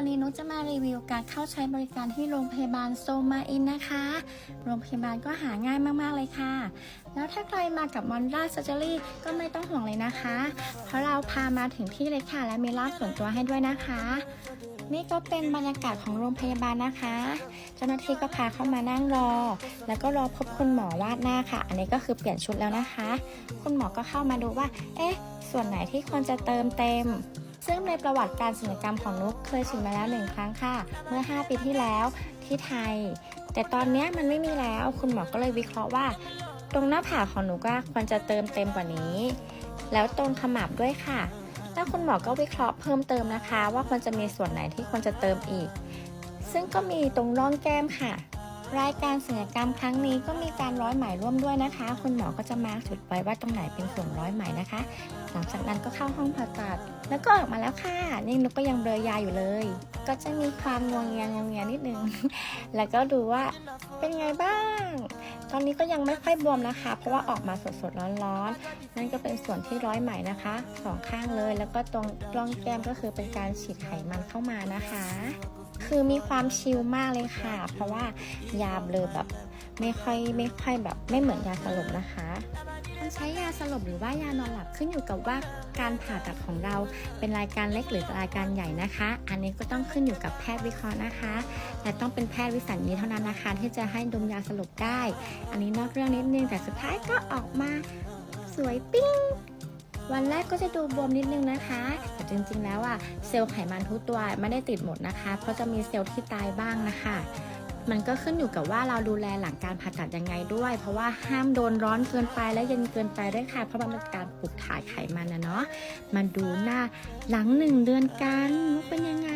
วันนี้นุชจะมารีวิวการเข้าใช้บริการที่โรงพยาบาลโซมาอินนะคะ โรงพยาบาลก็หาง่ายมากๆเลยค่ะ แล้วถ้าใครมากับมอนราเซอร์เจอรี่ก็ไม่ต้องห่วงเลยนะคะ เพราะเราพามาถึงที่เลยค่ะ และมีลาบส่วนตัวให้ด้วยนะคะ นี่ก็เป็นบรรยากาศของโรงพยาบาลนะคะ เจ้าหน้าที่ก็พาเข้ามานั่งรอ แล้วก็รอพบคุณหมอวาดหน้าค่ะ อันนี้ก็คือเปลี่ยนชุดแล้วนะคะ คุณหมอก็เข้ามาดูว่า เอ๊ะ ส่วนไหนที่ควรจะเติมเต็ม ซึ่งในประวัติการศัลยกรรมของนุกเคยฉีดมาแล้วหนึ่งครั้งค่ะ เมื่อ 5 ปีที่แล้วที่ไทย แต่ตอนนี้มันไม่มีแล้วคุณหมอก็เลยวิเคราะห์ว่า ตรงหน้าผากของหนูก็ควรจะเติมเต็มกว่านี้ แล้วตรงขมับด้วยค่ะแล้วคุณหมอก็วิเคราะห์เพิ่มเติมนะคะ ว่าควรจะมีส่วนไหนที่ควรจะเติมอีก ซึ่งก็มีตรงร่องแก้มค่ะ รายการศัลยกรรมครั้งนี้ก็มีการร้อยไหมร่วมด้วยนะคะ คุณหมอก็จะมาร์คจุดไว้ว่าตรงไหนเป็นส่วนร้อยไหมนะคะ หลังจากนั้นก็เข้าห้องผ่าตัด แล้วก็ออกมาแล้วค่ะ นี่นุกก็ยังเบลอยาอยู่เลย ก็จะมีความงวงเงียงวงเงียนิดนึง แล้วก็ดูว่าเป็นไงบ้าง ตอนนี้ก็ยังไม่ค่อยบวมนะคะ เพราะว่าออกมาสดๆร้อนๆ นั่นก็เป็นส่วนที่ร้อยไหมนะคะสองข้างเลย แล้วก็ตรงร่องแก้มก็คือเป็นการฉีดไขมันเข้ามานะคะ คือมีความชิลมากเลยค่ะ เพราะว่ายาเบลอแบบไม่ค่อยไม่ค่อยแบบไม่เหมือนยาสลบนะคะการใช้ยาสลบหรือว่ายานอนหลับขึ้นอยู่กับว่าการผ่าตัดของเราเป็นรายการเล็กหรือรายการใหญ่นะคะ อันนี้ก็ต้องขึ้นอยู่กับแพทย์วิเคราะห์นะคะและต้องเป็นแพทย์วิสัญญีเท่านั้นนะคะ ที่จะให้ดมยาสลบได้ อันนี้นอกเรื่องนิดนึงแต่สุดท้ายก็ออกมาสวยปิ้ง วันแรกก็จะดูบวมนิดนึงนะคะ แต่จริงๆแล้วอะเซลล์ไขมันทุกตัวไม่ได้ติดหมดนะคะ เพราะจะมีเซลล์ที่ตายบ้างนะคะมันก็ขึ้นอยู่กับว่าเราดูแลหลังการผ่าตัดยังไงด้วย เพราะว่าห้ามโดนร้อนเกินไปและเย็นเกินไปด้วยค่ะ เพราะมันเป็นการปลูกถ่ายไขมันนะเนาะมาดูหน้าหลังหนึ่งเดือนกันเป็นยังไง